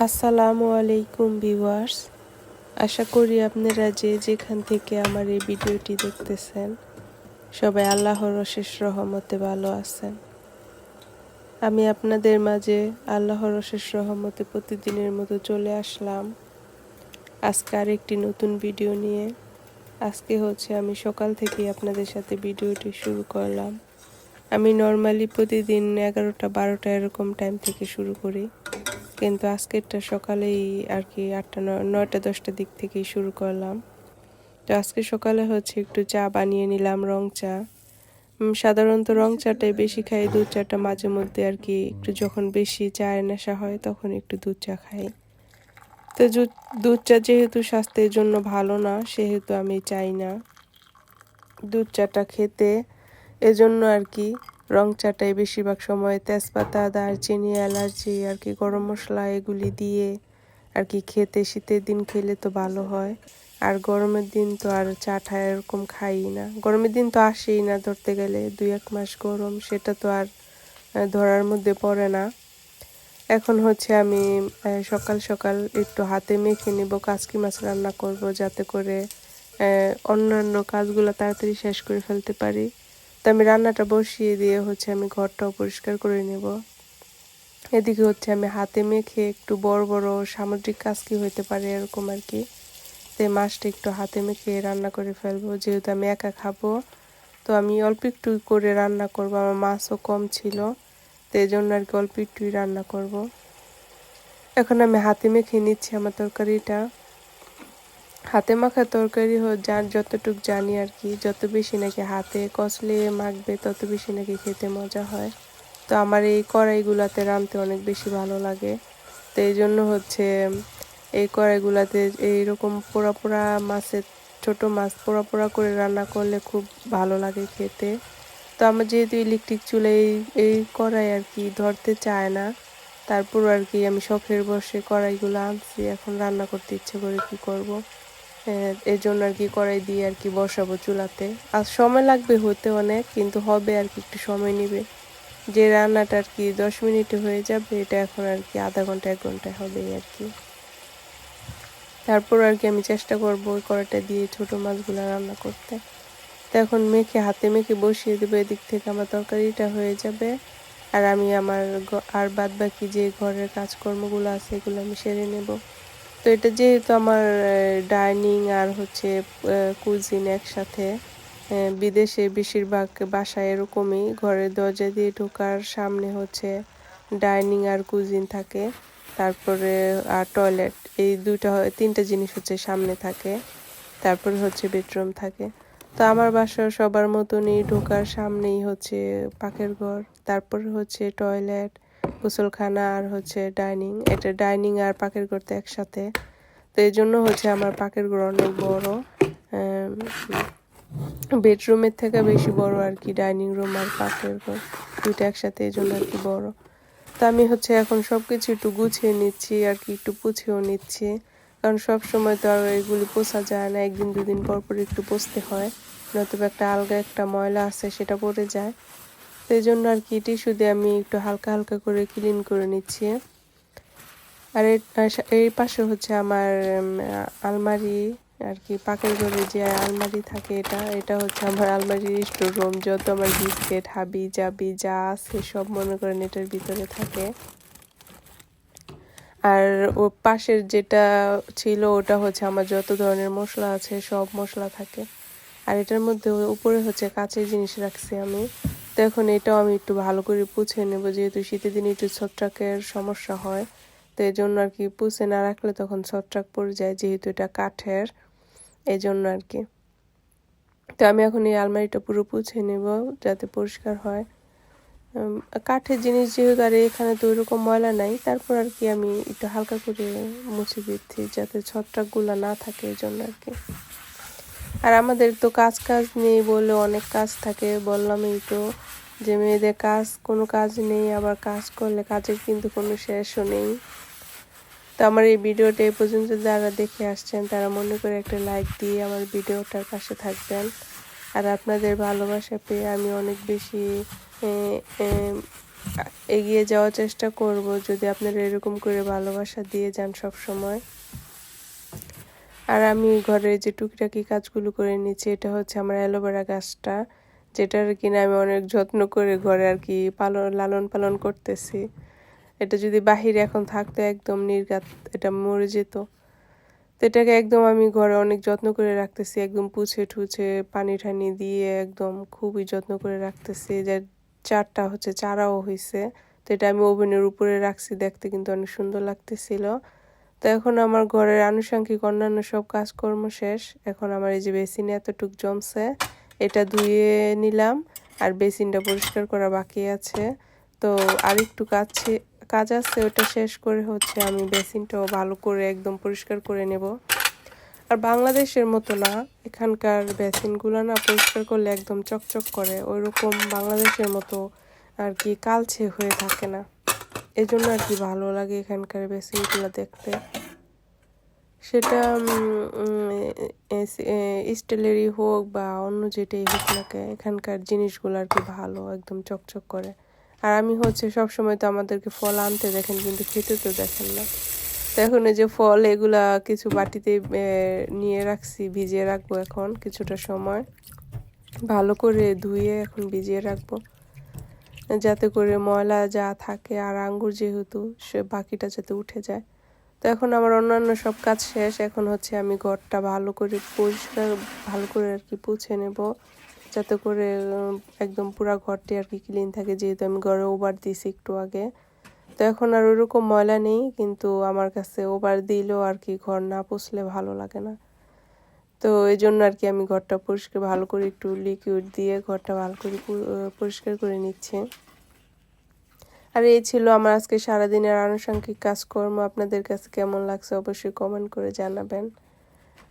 আসসালামু আলাইকুম ভিউয়ার্স। আশা করি আপনারা যে যেখান থেকে আমার এই ভিডিওটি দেখতেছেন, সবাই আল্লাহর অশেষ রহমতে ভালো আছেন। আমি আপনাদের মাঝে আল্লাহর অশেষ রহমতে প্রতিদিনের মতো চলে আসলাম। আজকে আরেকটি নতুন ভিডিও নিয়ে। আজকে হচ্ছে আমি সকাল থেকেই আপনাদের সাথে ভিডিওটি শুরু করলাম। আমি নর্মালি প্রতিদিন এগারোটা, বারোটা এরকম টাইম থেকে শুরু করি। কিন্তু আজকেরটা সকালেই আর কি আটটা নয়টা দশটার দিক থেকেই শুরু করলাম। তো আজকে সকালে হচ্ছে একটু চা বানিয়ে নিলাম, রং চা। সাধারণত রং চাটাই বেশি খাই, দুধ চাটা মাঝে মধ্যে আর কি একটু যখন বেশি চায়ের নেশা হয় তখন একটু দুধ চা খাই। তো দুধ চা যেহেতু স্বাস্থ্যের জন্য ভালো না, সেহেতু আমি চাই না। দুধ চাটা খেতে এজন্য আর কি রং চাটাই বেশিরভাগ সময় তেজপাতা, দারচিনি, অ্যালার্জি আর কি গরম মশলা এগুলি দিয়ে আর কি খেতে, শীতের দিন খেলে তো ভালো হয়। আর গরমের দিন তো আর চা এরকম খাই না। গরমের দিন তো আসেই না ধরতে গেলে, দুই এক মাস গরম, সেটা তো আর ধরার মধ্যে পড়ে না। এখন হচ্ছে আমি সকাল সকাল একটু হাতে মেখে নেব কাজকি মাছ রান্না করব যাতে করে অন্যান্য কাজগুলো তাড়াতাড়ি শেষ করে ফেলতে পারি। তো আমি রান্নাটা বসিয়ে দিয়ে হচ্ছে আমি ঘরটাও পরিষ্কার করে নেব। এদিকে হচ্ছে আমি হাতে মেখে একটু বড় বড় সামুদ্রিক কাজ কি হইতে পারে এরকম আর কি। তো মাছটা একটু হাতে মেখে রান্না করে ফেলব। যেহেতু আমি একা খাব, তো আমি অল্প একটু করে রান্না করব। আমার মাছও কম ছিল, তো এই জন্য আর কি অল্প একটুই রান্না করব। এখন আমি হাতে মেখে নিচ্ছি আমার তরকারিটা। হাতে মাখা তরকারি যার যতটুক জানি আর কি, যত বেশি নাকি হাতে কষলে মাখবে, তত বেশি নাকি খেতে মজা হয়। তো আমার এই কড়াইগুলাতে রাঁধতে অনেক বেশি ভালো লাগে। তো এই জন্য হচ্ছে এই কড়াইগুলাতে এইরকম পোড়া পোড়া মাছের, ছোট মাছ পোড়া পোড়া করে রান্না করলে খুব ভালো লাগে খেতে। তো আমার যেহেতু ইলেকট্রিক চুলে এই এই কড়াই আর কি ধরতে চায় না তারপর আর কি আমি শখের বসে কড়াইগুলো আনছি, এখন রান্না করতে ইচ্ছে করে কি করব। এর জন্য আর কি কড়াই দিয়ে আর কি বসাবো চুলাতে। আর সময় লাগবে হতে অনেক, কিন্তু হবে আর কি একটু সময় নেবে। যে রান্নাটা আর কি দশ মিনিটে হয়ে যাবে, এটা এখন আর কি আধা ঘণ্টা, এক ঘন্টায় হবে আর কি। তারপর আর কি আমি চেষ্টা করব ওই কড়াইটা দিয়ে ছোট মাছগুলো রান্না করতে। তো এখন মেখে, হাতে মেখে বসিয়ে দেবো, এদিক থেকে আমার তরকারিটা হয়ে যাবে। আর আমি আমার আর বাদ বাকি যে ঘরের কাজকর্মগুলো আছে, এগুলো আমি সেরে নেব। তো এটা যেহেতু আমার ডাইনিং আর হচ্ছে কুজিন একসাথে বিদেশে বেশিরভাগ বাসায় এরকমই, ঘরের দরজা দিয়ে ঢোকার সামনে হচ্ছে ডাইনিং আর কুজিন থাকে, তারপরে, আর টয়লেট এই দুইটা তিনটা জিনিস হচ্ছে সামনে থাকে, তারপরে হচ্ছে বেডরুম থাকে। তো আমার বাসা সবার মতনই ঢোকার সামনেই হচ্ছে পাখের ঘর, তারপরে হচ্ছে টয়লেট গোসলখানা আর হচ্ছে ডাইনিং। এটা ডাইনিং আর পাকের ঘর তো একসাথে। তো এই জন্য হচ্ছে আমার পাকের ঘর অনেক বড়। বেডরুমের থেকে বেশি বড় আর কি ডাইনিং রুম আর পাকের ঘর দুইটা একসাথে এই জন্য আর কি বড়। তো আমি হচ্ছে এখন সব কিছু একটু গুছিয়ে নিচ্ছি আর কি, একটু পুছিয়েও নিচ্ছি। কারণ সব সময় তো আর এগুলি পোষা যায় না, একদিন দুদিন পর পর একটু পোষতে হয়। নতুবা একটা আলগা একটা ময়লা আছে, সেটা পড়ে যায়। সেই জন্য আর কি টিস্যু দিয়ে আমি একটু হালকা হালকা করে ক্লিন করে নিচ্ছি। আর এই পাশে হচ্ছে আমার আলমারি আর কি পাকের ঘরে যে আলমারি থাকে এটা এটা হচ্ছে আমার আলমারির স্টোর রুম যত আমার বিস্কেট, হাবি জাবি যা আছে সব মনে করেন এটার ভিতরে থাকে। আর ও পাশের যেটা ছিল ওটা হচ্ছে আমার যত ধরনের মশলা আছে সব মশলা থাকে। আর এটার মধ্যে উপরে হচ্ছে কাঁচের জিনিস রাখছি আমি। তো এখন এটাও আমি একটু ভালো করে পুছে নেব, যেহেতু শীতের দিনে একটু ছত্রাকের সমস্যা হয়, তো এই জন্য আর কি পুছে না রাখলে তখন ছত্রাক পড়ে যায়, যেহেতু এটা কাঠের এই জন্য আর কি। তো আমি এখন এই আলমারিটা পুরো পুছে নেব যাতে পরিষ্কার হয়। কাঠের জিনিস যেহেতু আর এখানে তো ওইরকম ময়লা নাই, তারপর আর কি আমি একটু হালকা করে মুছে দিচ্ছি যাতে ছত্রাকগুলো না থাকে এই জন্য আর কি। আর আমাদের তো কাজ কাজ নেই বলে অনেক কাজ থাকে, বললামই তো যে মেয়েদের কাজ, কোনো কাজ নেই, আবার কাজ করলে কাজের কিন্তু কোনো শেষও নেই। তো আমার এই ভিডিওটা এই পর্যন্ত যারা দেখে আসছেন, তারা মনে করে একটা লাইক দিয়ে আমার ভিডিওটার পাশে থাকবেন। আর আপনাদের ভালোবাসা পেয়ে আমি অনেক বেশি এগিয়ে যাওয়ার চেষ্টা করব যদি আপনারা এরকম করে ভালোবাসা দিয়ে যান সব সময় আর আমি ঘরে যে টুকিটাকি কাজগুলো করে নিচ্ছি, এটা হচ্ছে আমার অ্যালোভেরা গাছটা, যেটার কিনা আমি অনেক যত্ন করে ঘরে আর কি পালন লালন পালন করতেছি। এটা যদি বাহিরে এখন থাকতো একদম নির্গাত, এটা মরে যেত। তো এটাকে একদম আমি ঘরে অনেক যত্ন করে রাখতেছি, একদম পুছে ঠুছে পানি ঠানি দিয়ে একদম খুবই যত্ন করে রাখতেছি। যে চারটা হচ্ছে চারাও হয়েছে তো এটা আমি ওভেনের উপরে রাখছি, দেখতে কিন্তু অনেক সুন্দর লাগতেছিল। তো এখন আমার ঘরের আনুষঙ্গিক অন্যান্য সব কাজকর্ম শেষ। এখন আমার এই যে বেসিনে এতটুক জমছে, এটা ধুয়ে নিলাম আর বেসিনটা পরিষ্কার করা বাকি আছে। তো আরেকটু কাজ কাজ আছে, ওটা শেষ করে হচ্ছে আমি বেসিনটাও ভালো করে একদম পরিষ্কার করে নেব। আর বাংলাদেশের মতো না, এখানকার বেসিনগুলো না পরিষ্কার করলে একদম চকচক করে ওই রকম বাংলাদেশের মতো আর কি কালছে হয়ে থাকে না। এই জন্য আর কি ভালো লাগে এখানকার বেসিনগুলো দেখতে। সেটা স্টিলেরই হোক বা অন্য যেটাই হোক না এখানকার জিনিসগুলো আর কি ভালো, একদম চকচক করে। আর আমি হচ্ছে সব সময় তো আমাদেরকে ফল আনতে দেখেন, কিন্তু খেতে তো দেখেন না। তো এখন এই যে ফল এগুলা কিছু বাটিতে নিয়ে রাখছি, ভিজিয়ে রাখব এখন কিছুটা সময়। ভালো করে ধুয়ে এখন ভিজিয়ে রাখব। যাতে করে ময়লা যা থাকে আর আঙ্গুর যেহেতু, সে বাকিটা যাতে উঠে যায়। তো এখন আমার অন্যান্য সব কাজ শেষ। এখন হচ্ছে আমি ঘরটা ভালো করে পরিষ্কার, ভালো করে আর কি পুছে নেব। যাতে করে একদম পুরা ঘরটি আর কি ক্লিন থাকে। যেহেতু আমি ঘরে ওভার দিয়েছি একটু আগে। তো এখন আর ওরকম ময়লা নেই, কিন্তু আমার কাছে ওভার দিলেও আর কি ঘর না পুষলে ভালো লাগে না। তো এই জন্য আর কি আমি ঘরটা পরিষ্কার ভালো করে একটু লিকুইড দিয়ে ঘরটা ভালো করে পরিষ্কার করে নিচ্ছি। আর এই ছিল আমার আজকে সারাদিনের আনুষঙ্গিক কাজকর্ম। আপনাদের কাছে কেমন লাগছে অবশ্যই কমেন্ট করে জানাবেন।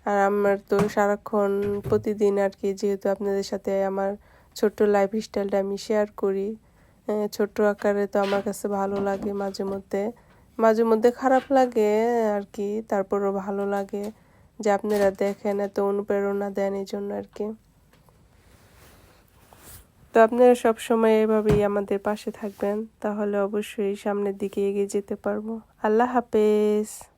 আর আমার তো সারাক্ষণ প্রতিদিন আর কি যেহেতু আপনাদের সাথে আমার ছোট্ট লাইফ স্টাইলটা আমি শেয়ার করি ছোট্ট আকারে তো আমার কাছে ভালো লাগে মাঝে মধ্যে। মাঝে মধ্যে খারাপ লাগে আর কি, তারপরও ভালো লাগে। যে আপনারা দেখেন এত অনুপ্রেরণা দেন এই জন্য আর কি। তো আপনারা সব সময় এভাবেই আমাদের পাশে থাকবেন, তাহলে অবশ্যই সামনের দিকে এগিয়ে যেতে পারব। আল্লাহ হাফেজ।